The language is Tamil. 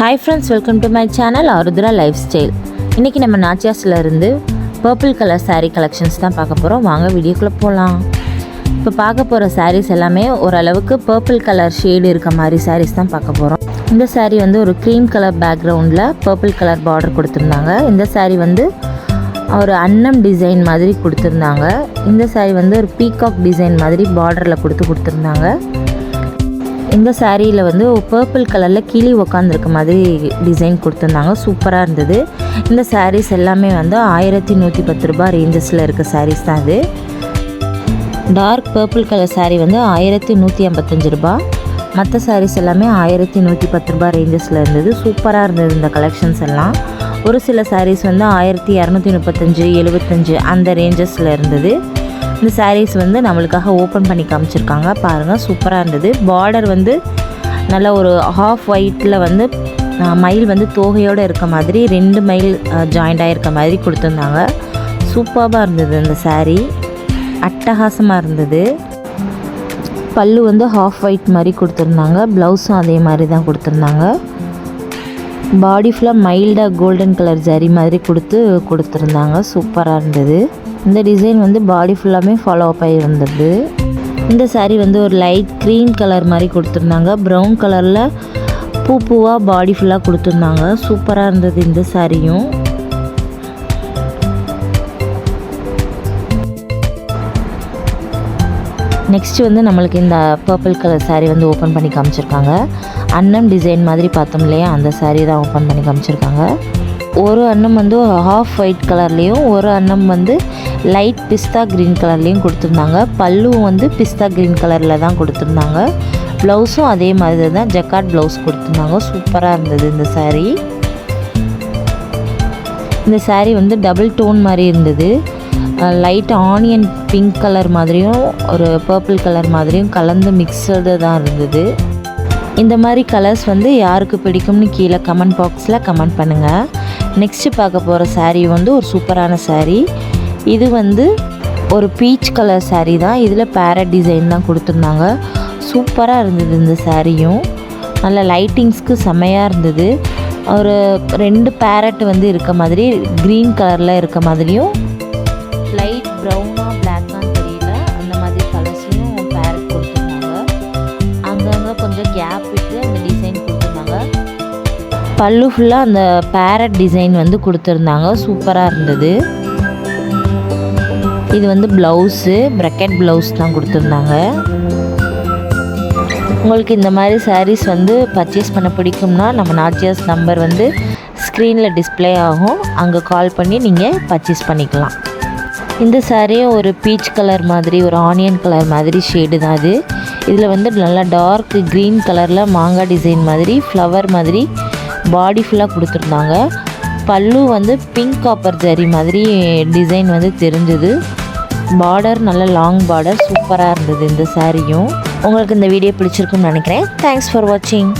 Hi friends welcome to my channel Aruthra lifestyle இன்றைக்கி நம்ம நாச்சியாஸில் இருந்து பர்பிள் கலர் சாரீ கலெக்ஷன்ஸ் தான் பார்க்க போகிறோம் வாங்க வீடியோக்குள்ளே போகலாம் இப்போ பார்க்க போகிற சாரீஸ் எல்லாமே ஓரளவுக்கு பர்பிள் கலர் ஷேடு இருக்க மாதிரி சாரீஸ் தான் பார்க்க போகிறோம் இந்த சாரீ வந்து ஒரு க்ரீம் கலர் பேக்ரவுண்டில் பர்பிள் கலர் பார்டர் கொடுத்துருந்தாங்க. இந்த சாரீ வந்து ஒரு அன்னம் டிசைன் மாதிரி கொடுத்துருந்தாங்க. இந்த சாரீ வந்து ஒரு பீகாக் டிசைன் மாதிரி பார்டரில் கொடுத்து கொடுத்துருந்தாங்க. இந்த சாரியில் வந்து பர்பிள் கலரில் கிளி உக்காந்துருக்க மாதிரி டிசைன் கொடுத்துருந்தாங்க. சூப்பராக இருந்தது. இந்த சாரீஸ் எல்லாமே வந்து ஆயிரத்தி நூற்றி பத்து ரூபாய் ரேஞ்சஸில் இருக்க சாரீஸ் தான் இது. டார்க் பர்பிள் கலர் சாரீ வந்து ஆயிரத்தி நூற்றி ஐம்பத்தஞ்சு ரூபா. மற்ற சாரீஸ் எல்லாமே ஆயிரத்தி நூற்றி பத்து ரூபாய் ரேஞ்சஸில் இருந்தது. சூப்பராக இருந்தது இந்த கலெக்ஷன்ஸ் எல்லாம். ஒரு சில சாரீஸ் வந்து ஆயிரத்தி இரநூத்தி முப்பத்தஞ்சு எழுபத்தஞ்சு அந்த ரேஞ்சஸில் இருந்தது. இந்த சாரீஸ் வந்து நம்மளுக்காக ஓப்பன் பண்ணி காமிச்சிருக்காங்க. பாருங்கள் சூப்பராக இருந்தது. பார்டர் வந்து நல்ல ஒரு ஹாஃப் ஒயிட்டில் வந்து மயில் வந்து தோகையோடு இருக்க மாதிரி ரெண்டு மயில் ஜாயிண்டாக இருக்க மாதிரி கொடுத்துருந்தாங்க. சூப்பராக இருந்தது இந்த சாரீ அட்டகாசமாக இருந்தது. பல்லு வந்து ஹாஃப் ஒயிட் மாதிரி கொடுத்துருந்தாங்க. ப்ளவுஸும் அதே மாதிரி தான் கொடுத்துருந்தாங்க. பாடி ஃபுல்லாக மைல்டாக கோல்டன் கலர் ஜரி மாதிரி கொடுத்து கொடுத்துருந்தாங்க. சூப்பராக இருந்தது. இந்த டிசைன் வந்து பாடி ஃபுல்லாமே ஃபாலோ அப் ஆகிருந்தது இந்த சாரீ வந்து ஒரு லைட் க்ரீன் கலர் மாதிரி கொடுத்துருந்தாங்க. ப்ரௌன் கலரில் பூ பூவாக பாடி ஃபுல்லாக கொடுத்துருந்தாங்க. சூப்பராக இருந்தது இந்த சாரியும் நெக்ஸ்ட் வந்து நம்மளுக்கு இந்த பர்பிள் கலர் சாரீ வந்து ஓப்பன் பண்ணி காமிச்சிருக்காங்க. அன்னம் டிசைன் மாதிரி பார்த்தோம் இல்லையா? அந்த சாரீ தான் ஓப்பன் பண்ணி காமிச்சிருக்காங்க. ஒரு அன்னம் வந்து ஹாஃப் ஒயிட் கலர்லேயும் ஒரு அன்னம் வந்து லைட் பிஸ்தா க்ரீன் கலர்லேயும் கொடுத்துருந்தாங்க. பல்லுவும் வந்து பிஸ்தா க்ரீன் கலரில் தான் கொடுத்துருந்தாங்க. ப்ளவுஸும் அதே மாதிரி தான் ஜக்காட் ப்ளவுஸ் கொடுத்துருந்தாங்க. சூப்பராக இருந்தது இந்த சாரீ இந்த சாரீ வந்து டபுள் டோன் மாதிரி இருந்தது. லைட் ஆனியன் பிங்க் கலர் மாதிரியும் ஒரு பர்பிள் கலர் மாதிரியும் கலந்து மிக்சடு தான் இருந்தது. இந்த மாதிரி கலர்ஸ் வந்து யாருக்கு பிடிக்கும்னு கீழே கமெண்ட் பாக்ஸில் கமெண்ட் பண்ணுங்கள் நெக்ஸ்ட்டு பார்க்க போகிற சாரீ வந்து ஒரு சூப்பரான சாரீ இது வந்து ஒரு பீச் கலர் சாரீ தான். இதில் பேரட் டிசைன் தான் கொடுத்துருந்தாங்க. சூப்பராக இருந்தது இந்த சாரியும் நல்ல லைட்டிங்ஸ்க்கு செமையாக இருந்தது. ஒரு ரெண்டு பேரட் வந்து இருக்க மாதிரி க்ரீன் கலரில் இருக்க மாதிரியும் லைட் ப்ரௌனாக பிளாக்கான்னு தெரியல. அந்த மாதிரி கலர்ஸ்லையும் பேரட் கொடுத்துருந்தாங்க. அங்கங்கே கொஞ்சம் கேப் விட்டு அந்த டிசைன் கொடுத்துருந்தாங்க. பல்லு ஃபுல்லாக அந்த பேரட் டிசைன் வந்து கொடுத்துருந்தாங்க. சூப்பராக இருந்தது. இது வந்து ப்ளவுஸு ப்ரக்கெட் ப்ளவுஸ் தான் கொடுத்துருந்தாங்க. உங்களுக்கு இந்த மாதிரி சாரீஸ் வந்து பர்ச்சேஸ் பண்ண பிடிக்கும்னா நம்ம நாச்சியாஸ் நம்பர் வந்து ஸ்க்ரீனில் டிஸ்ப்ளே ஆகும். அங்கே கால் பண்ணி நீங்கள் பர்ச்சேஸ் பண்ணிக்கலாம். இந்த சாரியும் ஒரு பீச் கலர் மாதிரி ஒரு ஆனியன் கலர் மாதிரி ஷேடு தான் அது. இதில் வந்து நல்லா டார்க் க்ரீன் கலரில் மாங்காய் டிசைன் மாதிரி ஃப்ளவர் மாதிரி பாடி ஃபுல்லாக கொடுத்துருந்தாங்க. பல்லு வந்து பிங்க் காப்பர் ஜரி மாதிரி டிசைன் வந்து தெரிஞ்சுது. பார்டர் நல்ல லாங் பார்டர் சூப்பராக இருந்தது இந்த சாரியும் உங்களுக்கு இந்த வீடியோ பிடிச்சிருக்குன்னு நினைக்கிறேன். தேங்க்ஸ் ஃபார் வாட்சிங்